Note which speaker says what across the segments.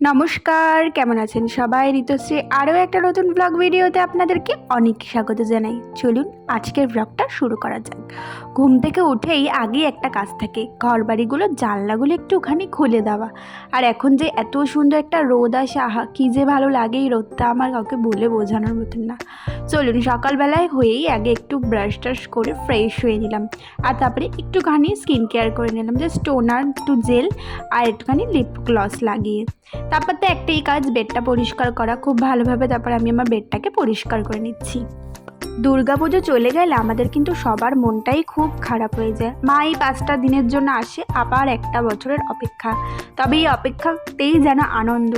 Speaker 1: নমস্কার, কেমন আছেন সবাই? ঋতুশ্রী আরও একটা নতুন ব্লগ ভিডিওতে আপনাদেরকে অনেক স্বাগত জানাই। চলুন আজকের ব্লগটা শুরু করা যাক। ঘুম থেকে উঠেই আগেই একটা কাজ থাকে ঘর বাড়িগুলো জানলাগুলো একটুখানি খুলে দেওয়া। আর এখন যে এত সুন্দর একটা রোদ আসে, আহা, কী যে ভালো লাগে এই রোদটা আমার কাউকে বলে বোঝানোর মতন না। চলুন, সকালবেলায় হয়েই আগে একটু ব্রাশ টাশ করে ফ্রেশ হয়ে নিলাম। আর তারপরে একটুখানি স্কিন কেয়ার করে নিলাম, যে স্টোনার টু জেল আর একটুখানি লিপ গ্লস লাগিয়ে। তারপর তো একটাই কাজ বেডটা পরিষ্কার করা। খুব ভালোভাবে তারপর আমি আমার বেডটাকে পরিষ্কার করে নিচ্ছি। দুর্গাপুজো চলে গেলে আমাদের কিন্তু সবার মনটাই খুব খারাপ হয়ে যায়। মা এই পাঁচটা দিনের জন্য আসে আবার একটা বছরের অপেক্ষা। তবে এই অপেক্ষাতেই যেন আনন্দ।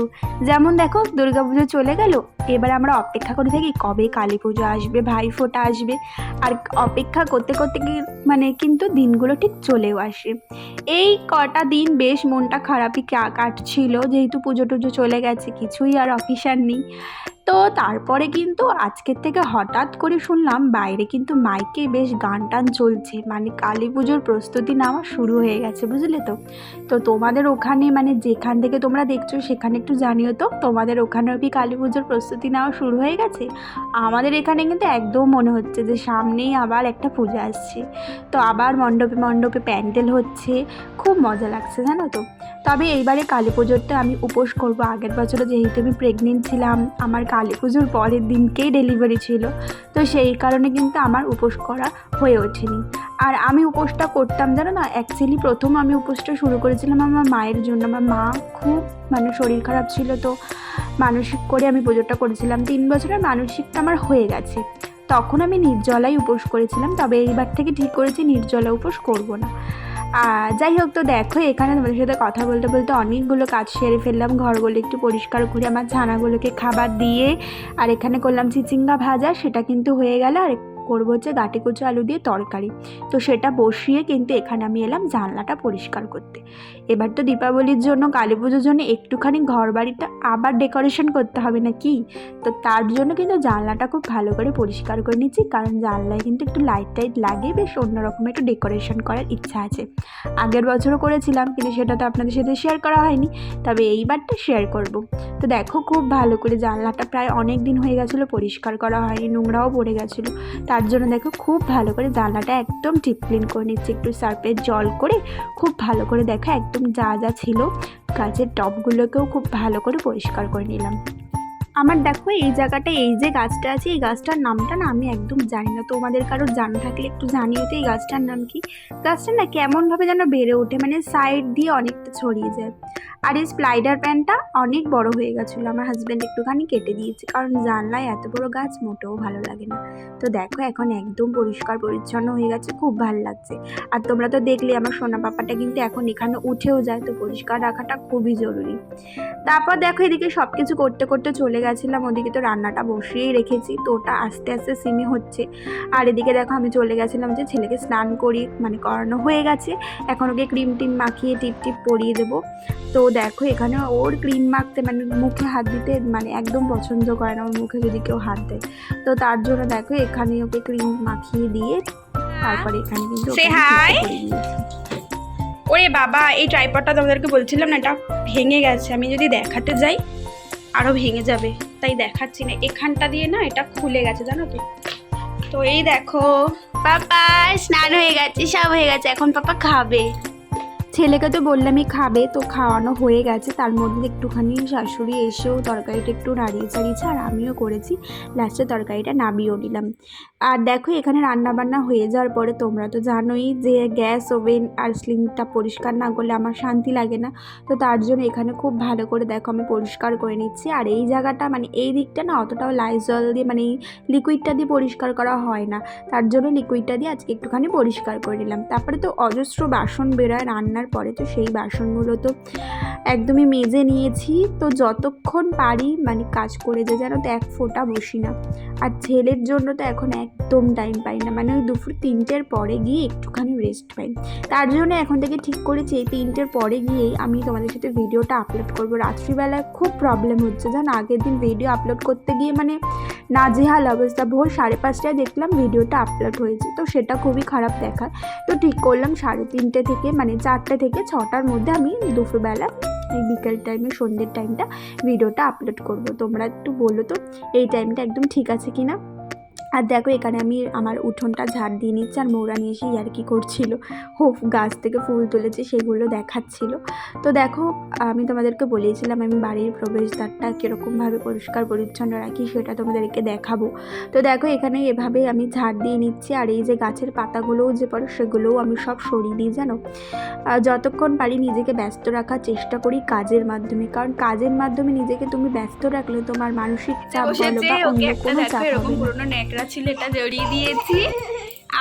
Speaker 1: যেমন দেখো দুর্গাপুজো চলে গেল, এবার আমরা অপেক্ষা করে থাকি কবে কালী পুজো আসবে ভাইফোঁটা আসবে। আর অপেক্ষা করতে করতে মানে কিন্তু দিনগুলো ঠিক চলেও আসে। এই কটা দিন বেশ মনটা খারাপই কাটছিল। যেহেতু পুজো টুজো চলে গেছে, কিছুই আর অফিসার নেই। তো তারপরে কিন্তু আজকের থেকে হঠাৎ করে শুনলাম বাইরে কিন্তু মাইকে বেশ গান টান চলছে। মানে কালী পুজোর প্রস্তুতি নেওয়া শুরু হয়ে গেছে, বুঝলে তো? তো তোমাদের ওখানে মানে যেখান থেকে তোমরা দেখছ সেখানে একটু জানিও তো, তোমাদের ওখানেও কি কালী পুজোর প্রস্তুতি নেওয়া শুরু হয়ে গেছে? আমাদের এখানে কিন্তু একদম মনে হচ্ছে যে সামনেই আবার একটা পূজা আসছে। তো আবার মণ্ডপে মণ্ডপে প্যান্ডেল হচ্ছে, খুব মজা লাগছে, জানো তো? তবে এইবারে কালী পুজোরটা আমি উপোস করব। আগের বছরে যেহেতু আমি প্রেগনেন্ট ছিলাম, আমার কালী পুজোর পরের দিনকেই ডেলিভারি ছিল। তো সেই কারণে কিন্তু আমার উপোস করা হয়ে ওঠেনি। আর আমি উপোসটা করতাম জানো না অ্যাকচুয়ালি প্রথম আমি উপোসটা শুরু করেছিলাম আমার মায়ের জন্য। আমার মা খুব মানে শরীর খারাপ ছিল তো, মানসিক করে আমি পুজোটা করেছিলাম। তিন বছরের মানসিকটা আমার হয়ে গেছে। তখন আমি নির্জলাই উপোস করেছিলাম, তবে এইবার থেকে ঠিক করেছি নির্জলা উপোস করব না। যাই হোক তো দেখো, এখানে তোমাদের সাথে কথা বলতে বলতে অনেকগুলো কাজ সেরে ফেললাম। ঘরগুলো একটু পরিষ্কার করে আমার ছানাগুলোকে খাবার দিয়ে, আর এখানে করলাম চিচিঙ্গা ভাজা, সেটা কিন্তু হয়ে গেল। আর করব হচ্ছে গাটি কুচো আলু দিয়ে তরকারি। তো সেটা বসিয়ে কিন্তু এখানে আমি এলাম জানলাটা পরিষ্কার করতে। এবার তো দীপাবলির জন্য, কালী পুজোর জন্য একটুখানি ঘর বাড়িটা আবার ডেকোরেশন করতে হবে না কি? তো তার জন্য কিন্তু জানলাটা খুব ভালো করে পরিষ্কার করে নিচ্ছি, কারণ জানলায় কিন্তু একটু লাইট টাইট লাগিয়ে বেশ অন্যরকম একটু ডেকোরেশন করার ইচ্ছা আছে। আগের বছরও করেছিলাম, কিন্তু সেটা তো আপনাদের সাথে শেয়ার করা হয়নি, তবে এইবারটা শেয়ার করব। তো দেখো খুব ভালো করে জানলাটা প্রায় অনেক দিন হয়ে গেছিল, পরিষ্কার করা হয়নি, নোংরাও পড়ে গেছিল, তার জন্য দেখো খুব ভালো করে জানলাটা একদম টিপ ক্লিন করে নিচ্ছি। একটু সার্ফের জল করে খুব ভালো করে দেখো একদম যা যা ছিল গাছের টবগুলোকেও খুব ভালো করে পরিষ্কার করে নিলাম। আমার দেখো এই জায়গাটা, এই যে গাছটা আছে, এই গাছটার নামটা না আমি একদম জানি না। তোমাদের কারোর জানা থাকলে একটু জানিও তো এই গাছটার নাম কি? গাছটা না কেমনভাবে যেন বেড়ে ওঠে মানে সাইড দিয়ে অনেকটা ছড়িয়ে যায়। আর এই স্প্লাইডার প্যানটা অনেক বড় হয়ে গেছিল। আমার হাজব্যান্ড একটুখানি কেটে দিয়েছে, কারণ জানলায় এত বড় গাছ মোটেও ভালো লাগে না। তো দেখো, এখন একদম পরিষ্কার পরিচ্ছন্ন হয়ে গেছে, খুব ভালো লাগছে। আর তোমরা তো দেখলে, আমার সোনা পাপাটা কিন্তু এখন এখানে উঠেও যায়, তো পরিষ্কার রাখাটা খুবই জরুরি। তারপর দেখো, এদিকে সব কিছু করতে করতে চলে গেছিলাম, ওদিকে তো রান্নাটা বসিয়েই রেখেছি, তো ওটা আস্তে আস্তে সিমি হচ্ছে। আর এদিকে দেখো, আমি চলে গেছিলাম যে ছেলেকে স্নান করি মানে করানো হয়ে গেছে। এখন ওকে ক্রিম টিম মাখিয়ে টিপ টিপ পরিয়ে দেবো। তো দেখো এখানে ওর ক্রিম মাখতে মানে মুখে হাত দিতে মানে একদম পছন্দ করে না ওর মুখে যদি কেউ হাত দেয়। তো তার জন্য দেখো এখানে ওকে ক্রিম মাখিয়ে দিয়ে তারপরে এখানে কিন্তু।
Speaker 2: ওরে বাবা এই ট্রাইপডটা তোমাদেরকে বলছিলাম না এটা ভেঙে গেছে। আমি যদি দেখাতে যাই আরও ভেঙে যাবে। তাই দেখাচ্ছি না। এখানটা দিয়ে না এটা খুলে গেছে জানো তো। তো এই দেখো।
Speaker 1: পাপা স্নান হয়ে গেছে সব হয়ে গেছে। এখন পাপা খাবে। ছেলেকে তো বললামই খাবে, তো খাওয়ানো হয়ে গেছে। তার মধ্যে একটুখানি শাশুড়ি এসেও তরকারিটা একটু নাড়িয়ে চাড়িয়েছে, আর আমিও করেছি। লাস্টে তরকারিটা নামিয়েও নিলাম। আর দেখো, এখানে রান্না বান্না হয়ে যাওয়ার পরে তোমরা তো জানোই যে গ্যাস, ওভেন আর স্লিংটা পরিষ্কার না করলে আমার শান্তি লাগে না। তো তার জন্য এখানে খুব ভালো করে দেখো আমি পরিষ্কার করে নিচ্ছি। আর এই জায়গাটা মানে এই দিকটা না অতটাও লাইজল দিয়ে মানে এই লিকুইডটা দিয়ে পরিষ্কার করা হয় না। তার জন্য লিকুইডটা দিয়ে আজকে একটুখানি পরিষ্কার করে নিলাম। তারপরে তো অজস্র বাসন বেরোয় রান্নার পরে তো সেই বাসনগুলো তো একদমই মেজে নিয়েছি। তো যতক্ষণ পারি মানে কাজ করে যে যেন তো এক ফোঁটা বসি না। আর ছেলের জন্য তো এখন একদম টাইম পাই না। মানে ওই দুপুর তিনটের পরে গিয়ে একটুখানি রেস্ট পাই। তার জন্য এখন থেকে ঠিক করেছি, এই তিনটের পরে গিয়েই আমি তোমাদের সাথে ভিডিওটা আপলোড করব। রাত্রিবেলায় খুব প্রবলেম হচ্ছে, জানো? আগের দিন ভিডিও আপলোড করতে গিয়ে মানে নাজেহাল অবস্থা। ভোর সাড়ে পাঁচটায় দেখলাম ভিডিওটা আপলোড হয়েছে। তো সেটা খুবই খারাপ দেখায়। তো ঠিক করলাম সাড়ে তিনটে থেকে মানে চারটে থেকে ছটার মধ্যে আমি দুপুরবেলা এই বিকেল টাইমে সন্ধ্যের টাইমটা ভিডিওটা আপলোড করব। তোমরা একটু বলো তো, এই টাইমটা একদম ঠিক আছে কি না আর দেখো এখানে আমি আমার উঠোনটা ঝাড় দিয়ে নিচ্ছি আর মৌরা নিয়ে এসে আর কি করছিল। হোপ গাছ থেকে ফুল তুলেছে সেগুলো দেখাচ্ছিল। তো দেখো আমি তোমাদেরকে বলেছিলাম আমি বাড়ির প্রবেশদ্বারটা কীরকমভাবে পরিষ্কার পরিচ্ছন্ন রাখি সেটা তোমাদেরকে দেখাবো। তো দেখো এখানে এভাবে আমি ঝাড় দিয়ে নিচ্ছি আর এই যে গাছের পাতাগুলোও যে পড়ে সেগুলোও আমি সব সরিয়ে দিই জানো? যতক্ষণ পারি নিজেকে ব্যস্ত রাখার চেষ্টা করি কাজের মাধ্যমে। কারণ কাজের মাধ্যমে নিজেকে তুমি ব্যস্ত রাখলে তোমার মানসিক চাপ বলো বা অন্য কোনো চাপ হবে না।
Speaker 2: ন্যাকড়া ছিল এটা জড়িয়ে দিয়েছি।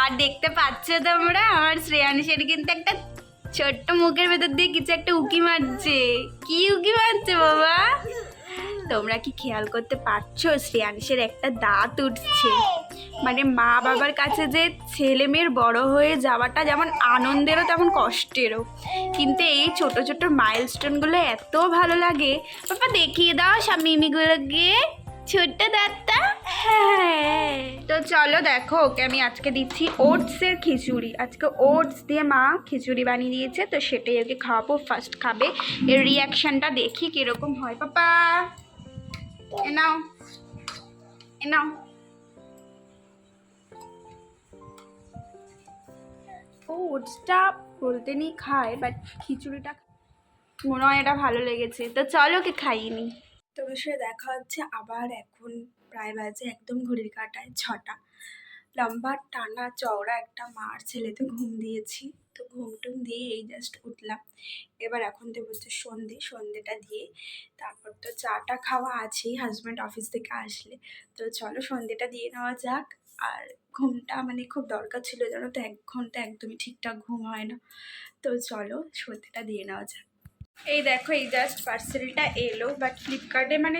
Speaker 2: আর দেখতে পাচ্ছ তোমরা, আমার শ্রেয়াংশের কিন্তু একটা ছোট্ট মুখের ভেতর দিয়ে কিছু একটা উকি মারছে। কি উকি মারছে বাবা? তোমরা কি খেয়াল করতে পারছ? শ্রেয়াংশের একটা দাঁত উঠছে। মানে মা বাবার কাছে যে ছেলে মেয়ের বড় হয়ে যাওয়াটা যেমন আনন্দেরও তেমন কষ্টেরও। কিন্তু এই ছোট ছোট মাইলস্টোনগুলো এত ভালো লাগে। বাবা দেখিয়ে দাও স্বামীমিগুলোকে ছোট্ট দাঁতটা। হ্যাঁ। তো চলো দেখো, ওকে আমি আজকে দিচ্ছি ওটসের খিচুড়ি। আজকে ওটস দিয়ে মা খিচুড়ি বানিয়ে দিয়েছে, তো সেটাই ওকে খাওয়াবো ফার্স্ট খাবে। এর রিয়াকশানটা দেখি কীরকম হয়। পাপা, এ নাও এ নাও। ওটসটা বলতে নেই খায় বাট খিচুড়িটা মনে হয় এটা ভালো লেগেছে। তো চলো ওকে খাইনি তোমার সাথে দেখা হচ্ছে আবার এখন। প্রায় বাজে একদম ঘড়ির কাটায় ছটা। লম্বা টানা চওড়া একটা মার ছেলেতে ঘুম দিয়েছি। তো ঘুম টুম দিয়ে এই জাস্ট উঠলাম। এবার এখন দেবো হচ্ছে সন্ধে। সন্ধেটা দিয়ে তারপর তো চাটা খাওয়া আছেই হাজব্যান্ড অফিস থেকে আসলে। তো চলো সন্ধেটা দিয়ে নেওয়া যাক। আর ঘুমটা মানে খুব দরকার ছিল জানো তো, এক ঘণ্টা একদমই ঠিকঠাক ঘুম হয় না। তো চলো সন্ধেটা দিয়ে নেওয়া যাক। এই দেখো এই জাস্ট পার্সেলটা এলো বাট ফ্লিপকার্টে মানে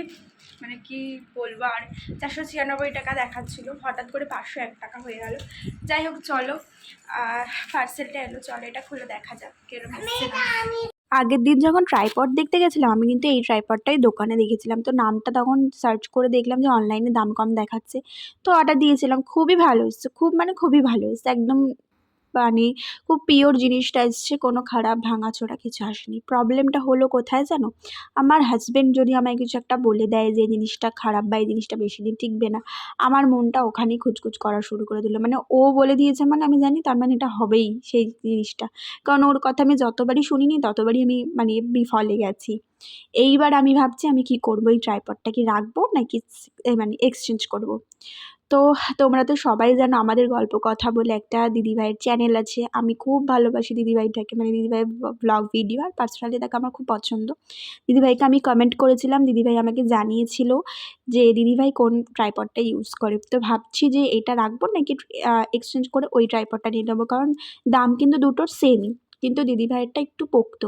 Speaker 2: মানে কি বলব আর চারশো ছিয়ানব্বই টাকা দেখাচ্ছিল হঠাৎ করে পাঁচশো এক টাকা হয়ে গেল। যাই হোক চলো পার্সেলটা এলো চলো এটা খুলে দেখা যাক কীরকম।
Speaker 1: আগের দিন যখন ট্রাইপড দেখতে গেছিলাম আমি কিন্তু এই ট্রাইপডটাই দোকানে দেখেছিলাম। তো নামটা তখন সার্চ করে দেখলাম যে অনলাইনে দাম কম দেখাচ্ছে। তো অর্ডার দিয়েছিলাম খুবই ভালো এসছে খুব মানে খুবই ভালো এসছে একদম মানে খুব পিওর জিনিসটা এসছে, কোনো খারাপ ভাঙাচোরা কিছু আসেনি। প্রবলেমটা হলো কোথায় জানো? আমার হাজব্যান্ড যদি আমায় কিছু একটা বলে দেয় যে জিনিসটা খারাপ বা এই জিনিসটা বেশি দিন টিকবে না, আমার মনটা ওখানেই খুচখুচ করা শুরু করে দিল। মানে ও বলে দিয়েছে মানে আমি জানি তার মানে এটা হবেই সেই জিনিসটা। কারণ ওর কথা আমি যতবারই শুনিনি, ততবারই আমি মানে বিফলে গেছি। এইবার আমি ভাবছি আমি কি করব? এই ট্রাইপডটা কি রাখব নাকি মানে এক্সচেঞ্জ করব? তো তোমরা তো সবাই জানো আমাদের গল্প কথা বলে একটা দিদিভাইয়ের চ্যানেল আছে। আমি খুব ভালোবাসি দিদিভাইটাকে। মানে দিদিভাইয়ের ব্লগ ভিডিও আর পার্সোনালি তাকে আমার খুব পছন্দ। দিদিভাইকে আমি কমেন্ট করেছিলাম, দিদিভাই আমাকে জানিয়েছিল যে, দিদিভাই কোন ট্রাইপডটা ইউজ করে? তো ভাবছি যে এটা রাখব নাকি এক্সচেঞ্জ করে ওই ট্রাইপডটা নিয়ে নেব। কারণ দাম কিন্তু দুটোর সেমই কিন্তু দিদিভাইয়েরটা একটু পোক্ত।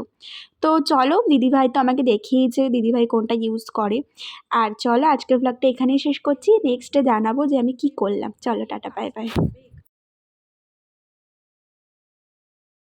Speaker 1: তো চলো, দিদিভাই তো আমাকে দেখিয়েছে দিদিভাই কোনটা ইউজ করে। আর চলো, আজকের ব্লগটা এখানেই শেষ করছি। নেক্সটে জানাব যে আমি কি করলাম। চলো, টাটা বাই বাই